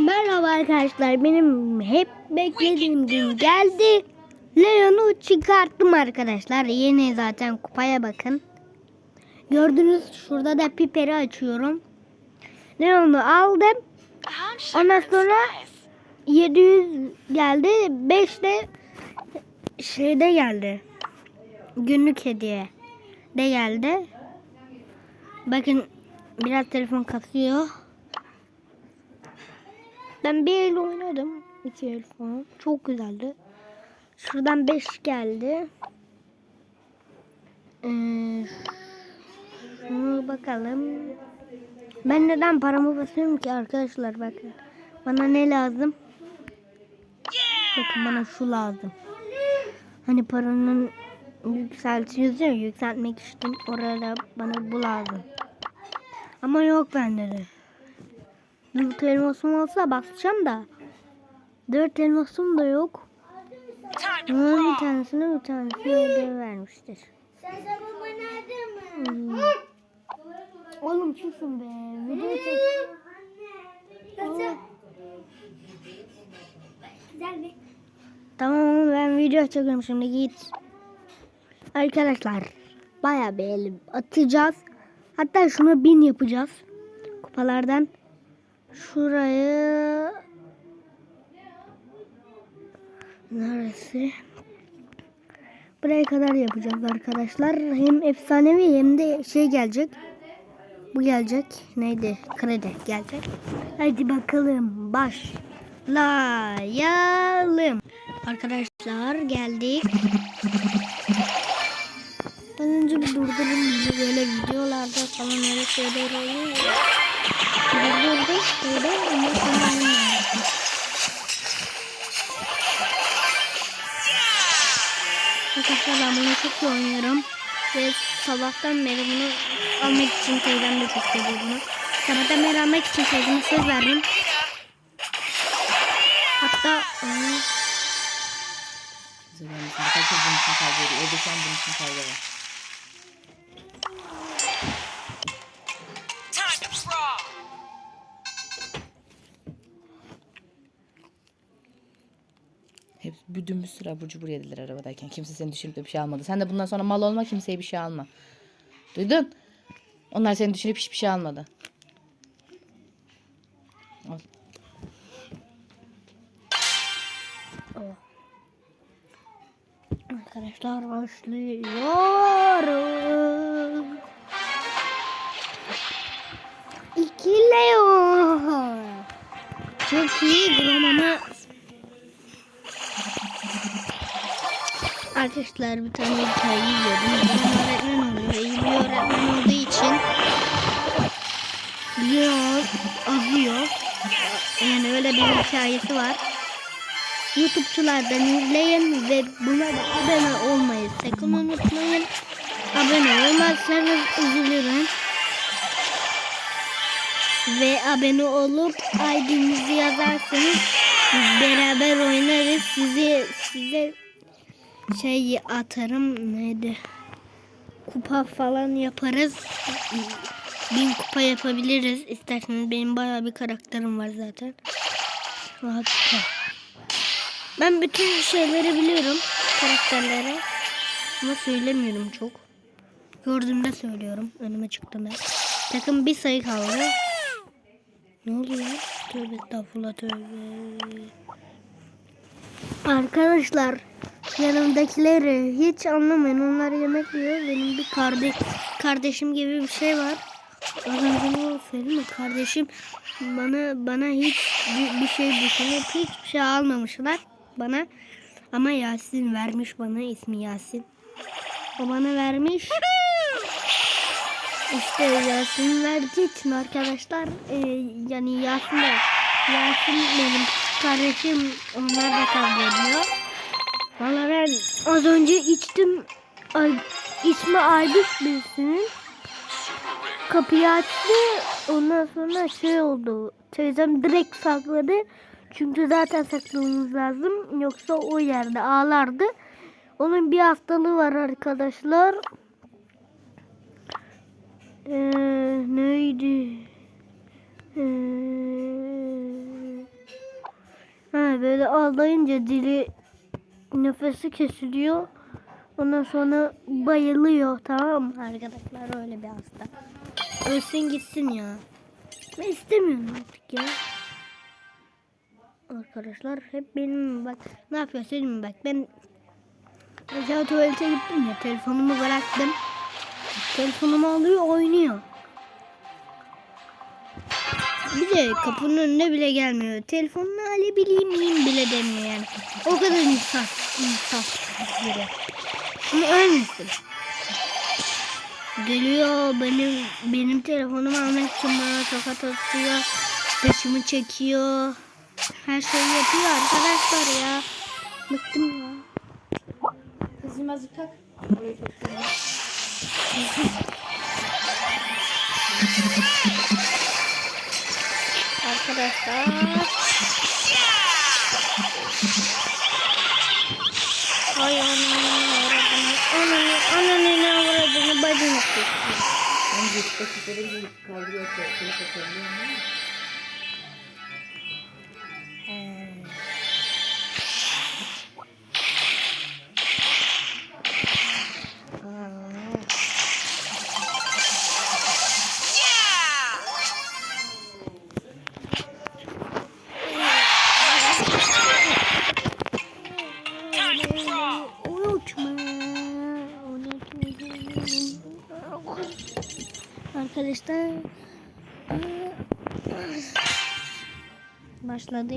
merhaba arkadaşlar. Benim hep beklediğim gün geldi. Leon'u çıkarttım arkadaşlar. Yeni zaten kupaya bakın. Gördünüz şurada da piperi açıyorum. Leon'u aldım. Ondan sonra 700 geldi. 5 de şeyde geldi. Günlük hediye de geldi. Bakın biraz telefon kasıyor. Ben bir el oynadım. İki el falan. Çok güzeldi. Şuradan 5 geldi. Ee, şunu bakalım. Ben neden paramı basıyorum ki arkadaşlar bakın. Bana ne lazım? Bakın bana şu lazım. Hani paranın yükselti yazıyor ya, yükseltmek için orada bana bu lazım. Ama yok bende de. Dört elmasım olsa basacağım da. Dört elmasım da yok. Ama bir tanesine bir tanesine hediye vermiştir. Hmm. Oğlum susun be. Video çek. Oğlum. Tamam oğlum ben video çekiyorum şimdi git. Arkadaşlar bayağı bir elim atacağız. Hatta şunu bin yapacağız. Kupalardan. Şurayı neresi? Buraya kadar yapacağız arkadaşlar. Hem efsanevi hem de şey gelecek. Bu gelecek. Neydi? Kredi gelecek. Hadi bakalım. Başlayalım. Arkadaşlar geldik. Ben önce bir durdurayım. Böyle videolarda falan öyle şeyler oluyor. Arkadaşlar ben bunu çok iyi oynuyorum. Ve sabahtan beri bunu almak için teyzem de çok seviyor bunu. Sabahtan beri almak için teyzeme söz verdim. Hatta. Herkes bunun için kavga ediyor. Evde şu an bunun için kavga Dümdüz sıra abur cubur yediler arabadayken. Kimse seni düşünüp de bir şey almadı. Sen de bundan sonra mal olma kimseye bir şey alma. Duydun? Onlar seni düşünüp hiçbir şey almadı. Al. Arkadaşlar başlıyoruz. İki Leo. Çok iyi Grom ama Arkadaşlar bir tane hikaye izliyordum. Grom öğretmen oluyor. Bir öğretmen olduğu için Leo azıyor. Yani öyle bir hikayesi var. YouTube'çulardan izleyin ve buna da abone olmayı sakın unutmayın. Abone olmazsanız üzülürüm. Ve abone olup ID'nizi yazarsanız beraber oynarız. Size size şey atarım neydi? Kupa falan yaparız. Bin kupa yapabiliriz. İsterseniz benim bayağı bir karakterim var zaten. Hatta. Ben bütün şeyleri biliyorum. Karakterleri. Ama söylemiyorum çok. Gördüğümde söylüyorum. Önüme çıktığında. Takım bir sayı kaldı. Ne oluyor? Tövbe estağfurullah tövbe. Arkadaşlar yanımdakileri hiç anlamayın. Onlar yemek yiyor. Benim bir kardeş kardeşim gibi bir şey var. Az önce ne söyleyeyim? Kardeşim bana bana hiç bir, bir şey düşünüp hiçbir şey almamışlar bana. Ama Yasin vermiş bana ismi Yasin. O bana vermiş. İşte Yasin verdiği için arkadaşlar e, yani Yasin de Yasin benim kardeşim onlar da kavga. Valla ben az önce içtim ay, ismi Aybüş birisinin. Kapıyı açtı ondan sonra şey oldu. Teyzem direkt sakladı. Çünkü zaten saklamamız lazım. Yoksa o yerde ağlardı. Onun bir hastalığı var arkadaşlar. Ee, neydi? Ee, böyle ağlayınca dili nefesi kesiliyor. Ondan sonra bayılıyor tamam mı arkadaşlar öyle bir hasta. Ölsün gitsin ya. Ben istemiyorum artık ya. Arkadaşlar hep benim bak ne yapıyor Selim bak ben mesela tuvalete gittim ya telefonumu bıraktım. Telefonumu alıyor oynuyor. Bir de kapının önüne bile gelmiyor. Telefonunu alabileyim miyim bile demiyor yani. O kadar insaf, insaf biri. Ama ölmesin. Geliyor benim benim telefonumu almak için bana tokat atıyor. Saçımı çekiyor. Her şeyi yapıyor arkadaşlar ya. Bıktım ya. Kızım azıcık kalk. Arkadaşlar. Ay ananı avradını. Ananı ananı avradını bacını işte kızları bir kaldırıyor. Seni kapatıyor. Unutma. Arkadaşlar. Başladı.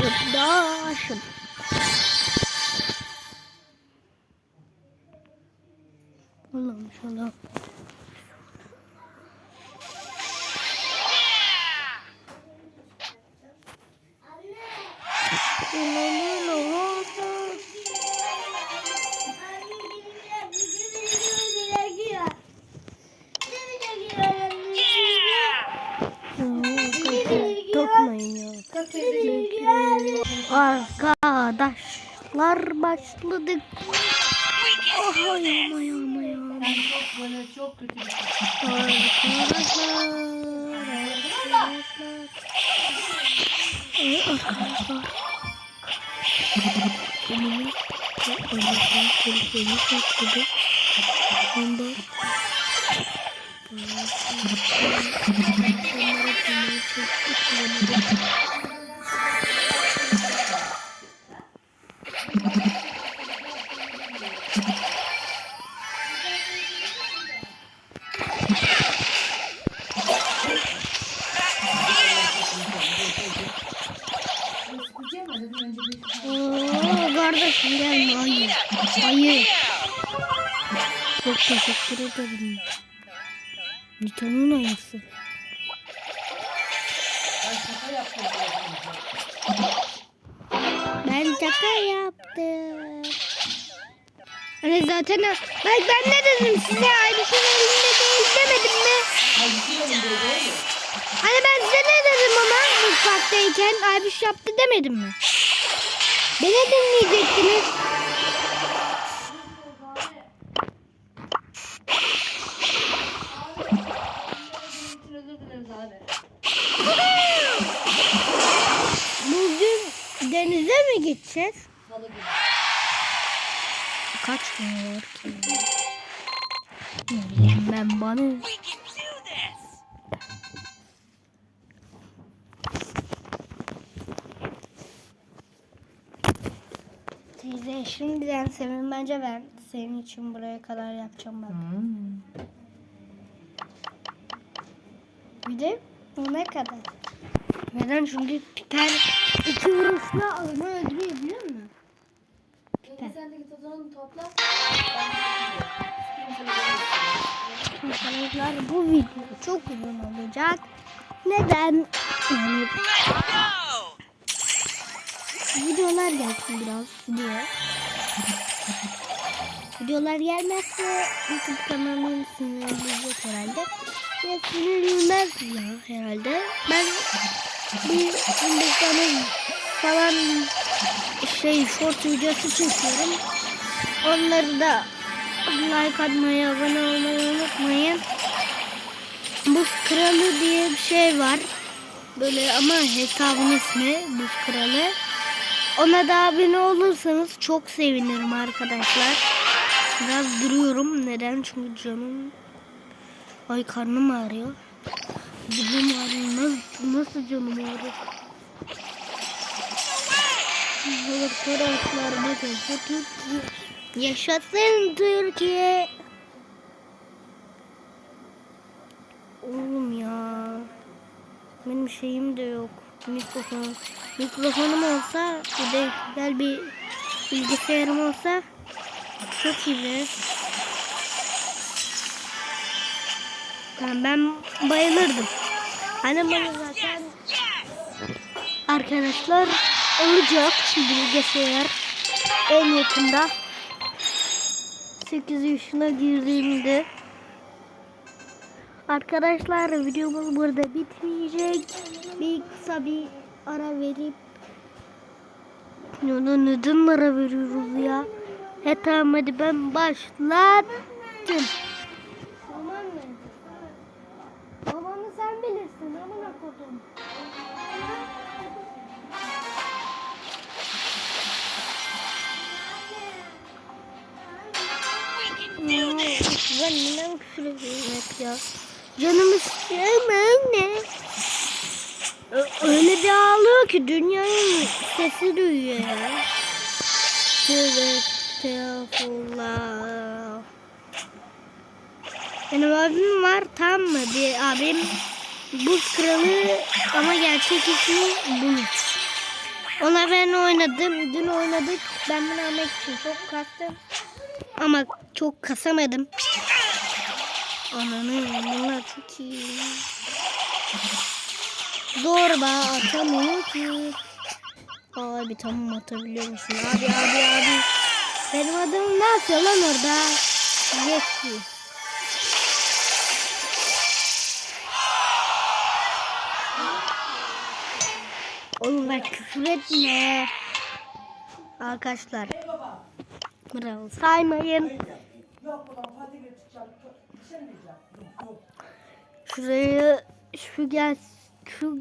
Arkadaşım. Allah'ım şuna. Toplayın ya. Arkadaşlar başladık. Oh, ayağım ayağım ayağım. Çok böyle çok kötü bir şey. Arkadaşlar. Ee, arkadaşlar. Benim Allah'tan telefonu sakladı. Ondan Onları bulmaya çalıştık. bulamadık. Gelme ayı. Ayı. Çok teşekkür ederim. Nitan'ın ayısı. Ben şaka yaptım. Hani zaten ben, ben ne dedim size Ayrış'ın elinde değil demedim mi? Hani ben size ne dedim ama mutfaktayken Aybiş yaptı demedim mi? Beni dinleyecektiniz. Bugün denize mi gideceğiz? Kaç gün var ki? Ne ben bana. Bize şimdiden sevin bence ben senin için buraya kadar yapacağım ben. Hmm. Bir de bu ne kadar? Neden? Çünkü piper iki vuruşla adamı öldürüyor biliyor musun? Sen de git o zaman topla. Arkadaşlar bu video çok uzun olacak. Neden? Yani videolar gelsin biraz video. Videolar gelmezse YouTube kanalım sinirlenecek herhalde. Ya sinirlenmez ya herhalde. Ben bir 15 tane falan şey short videosu çekiyorum. Onları da like atmayı, abone olmayı unutmayın. Buz Kralı diye bir şey var. Böyle ama hesabın ismi Buz Kralı. Ona da abone olursanız çok sevinirim arkadaşlar. Biraz duruyorum. Neden? Çünkü canım... Ay karnım ağrıyor. Canım ağrıyor. Nasıl, nasıl canım ağrıyor? Arkadaşlar bakın. Yaşasın Türkiye. Oğlum ya. Benim şeyim de yok. Mikrofon. Mikrofonum olsa bir de güzel bir bilgisayarım olsa çok iyi. Yani ben bayılırdım. Hani bana zaten arkadaşlar olacak bilgisayar en yakında 8 yaşına girdiğimde Arkadaşlar videomuz burada bitmeyecek. Bir kısa bir ara verip da neden ara veriyoruz ya? He tamam hadi ben başlattım. Tamam mı? Babanı sen bilirsin amına kodum. Ben neden küfür ediyorum hep ya? Canım istiyorum anne. Öyle bir ağlıyor ki dünyanın sesi duyuyor ya. Benim abim var tam mı? Bir abim buz kralı ama gerçek ismi Bulut. Ona ben oynadım. Dün oynadık. Ben bunu almak için çok kastım. Ama çok kasamadım. Ananı bunlar çok. Zorba atamıyor ki. Abi tamam atabiliyor musun? Abi abi abi. Benim adamım ne yapıyor lan orada? Yeşil. Oğlum bak küfür etme. Arkadaşlar. Bravo. Saymayın. Şurayı şu gel şu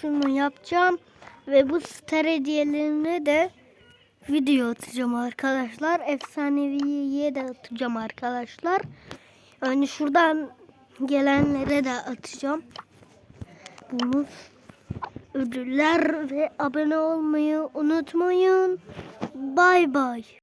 şunu yapacağım ve bu star hediyelerine de video atacağım arkadaşlar. Efsaneviye de atacağım arkadaşlar. Yani şuradan gelenlere de atacağım. Bunu ödüller ve abone olmayı unutmayın. Bay bay.